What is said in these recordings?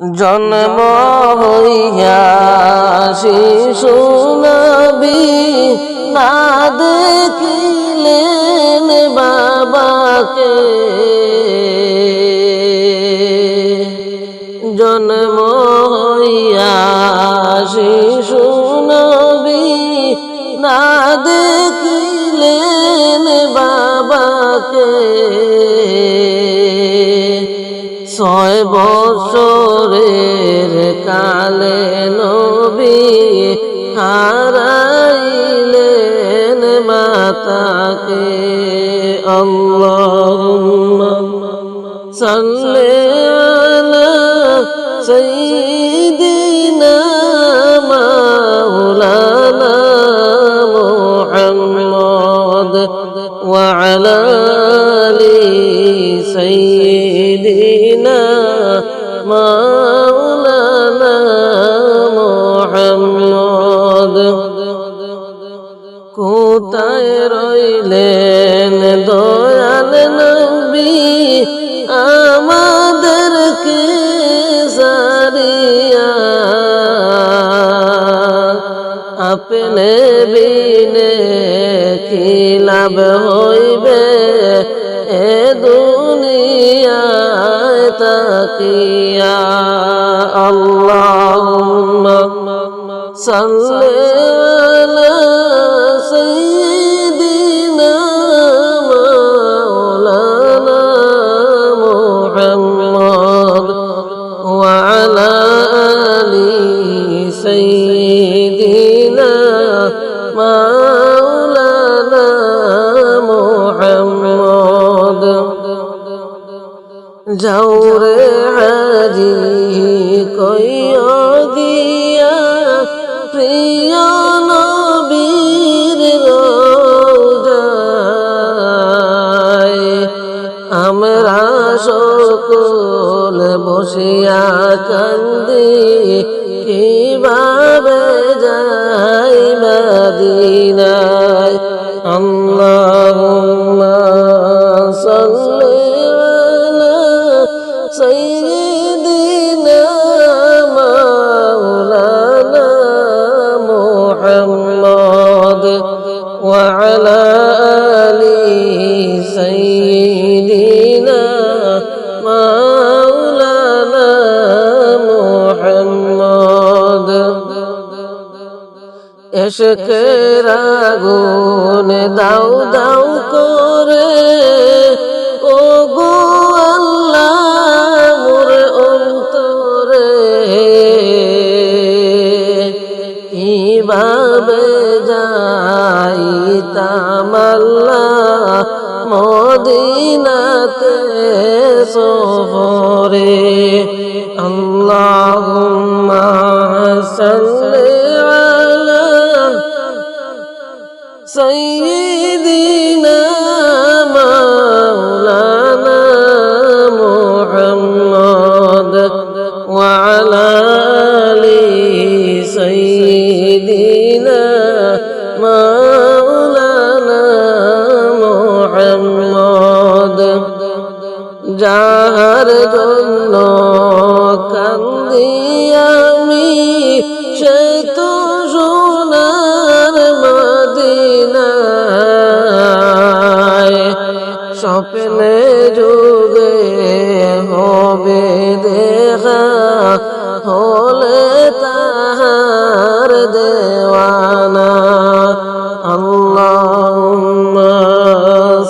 জন্ম হইয়া শিশু নবী না দেখিলেন বাবাকে। জন্ম হইয়া শিশু নবী না দেখিলেন বাবাকে ছয় বছরের কালে নবী হারাইলেন মাতাকে। আল্লাহুম্মা সাল্লি আলা সাইয়্যিদিনা মাওলানা লাভ হইবে এ দুনিয়ায় তাকিয়া। আল্লাহ সাল্লি প্রিয় নবীর রোজায় আমরা সকল বসিয়া কান্দি কীভাবে যাই মদিনায়? আল্লাহুম্মা সাল্লি এসকের আগুন দাও দাও করে। ও গো আল্লাহ মোর অন্তরে। কীভাবে যাইতাম আল্লাহ মদিনাতে সফরে? আল্লাহুম্মা সাল্লি 所。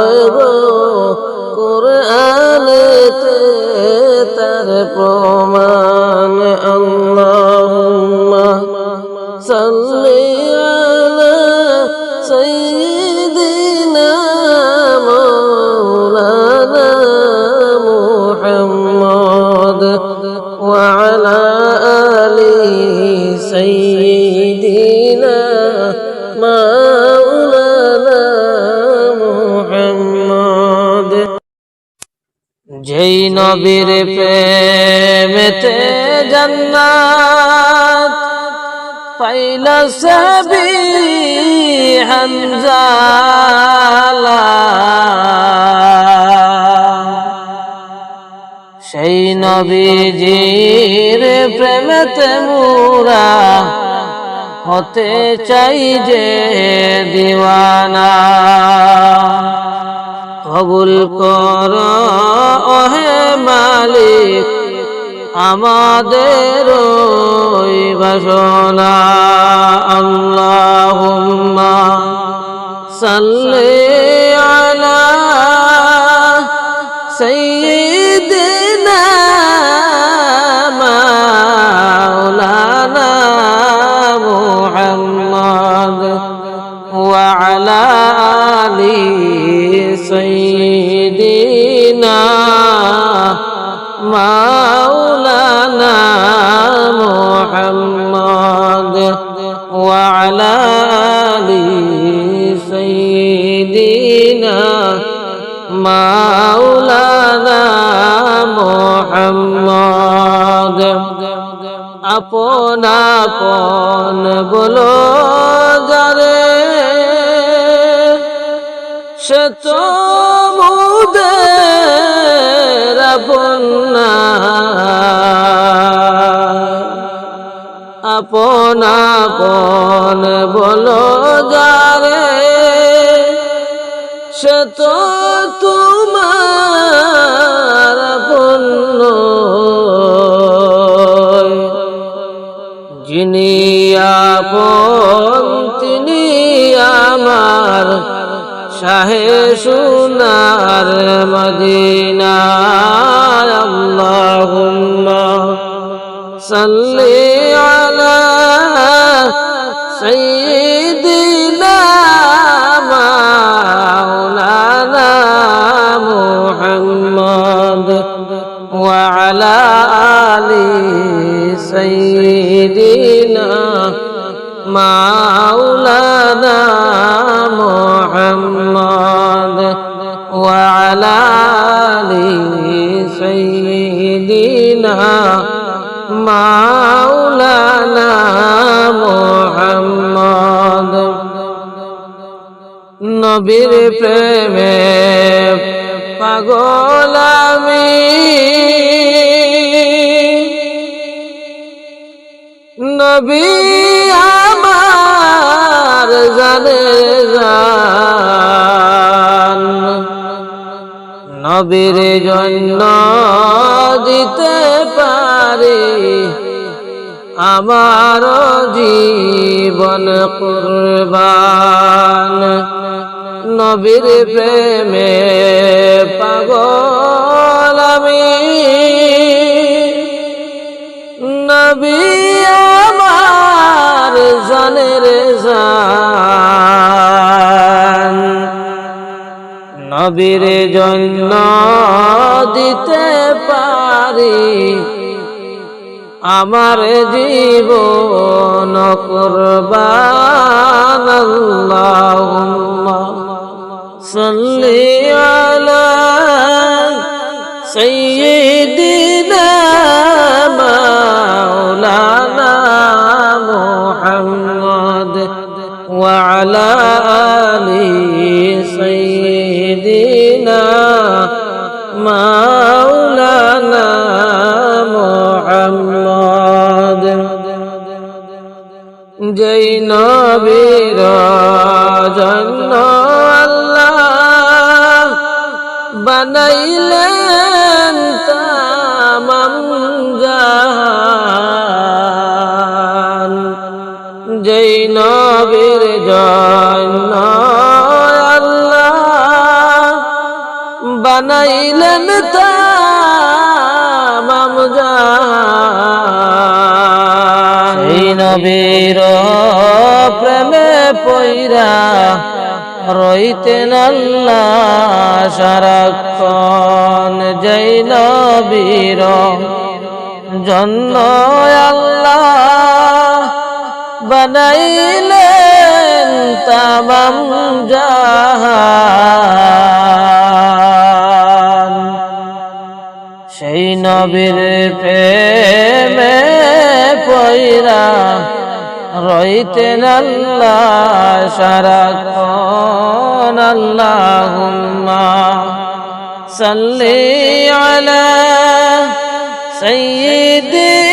হইবো কোরআনেতে তার প্রমাণ আল্লাহুম্মা সাল্লি আলা সাইয়্যিদিনা মাওলানা মুহাম্মদ ওয়া আলা আলি সাইয়্যিদিনা যেই নবীর প্রেমেতে জান্নাত পাইল সবি সেই নবীজির প্রেমেতে মুরা হতে চাই যে দিওয়ানা। কবুল কর আমাদের বাসনা। আল্লাহ সাল্লি سيدنا مولانا محمد আপন আপন বলো যারে সে তো মুদের আপন না। আপন আপন آه سنار مدينه اللهم صل على سيدنا مولانا محمد وعلى ال سيدنا مولانا মাওলানা মোহাম্মদ। নবীর প্রেমে পাগল আমি। নবী আমার জানে নবীর জন্য দিতে পারি আমার জীবন কুরবান। নবীর প্রেমে পাগল নবীর জন্য দিতে পারি। আমার জীব কুরবান সল্লি আলা সৈয়দিনা মাওলানা মুহাম্মদ ওয়া যেই নবীর জন্য আল্লাহ বানাইলেন নবীর জন্য আল্লাহ বানাইলেন তামাম পইরা রইতেন আল্লাহ সারাক্ষণ জয় নবীর জন্য আল্লাহ বানাইলেন তামাম জাহান। সেই নবীর প্রেমে পয়রা রইতেন আল্লাহ সারাক্ষণ আল্লাহুম্মা সাল্লি আলা সাইয়্যিদিনা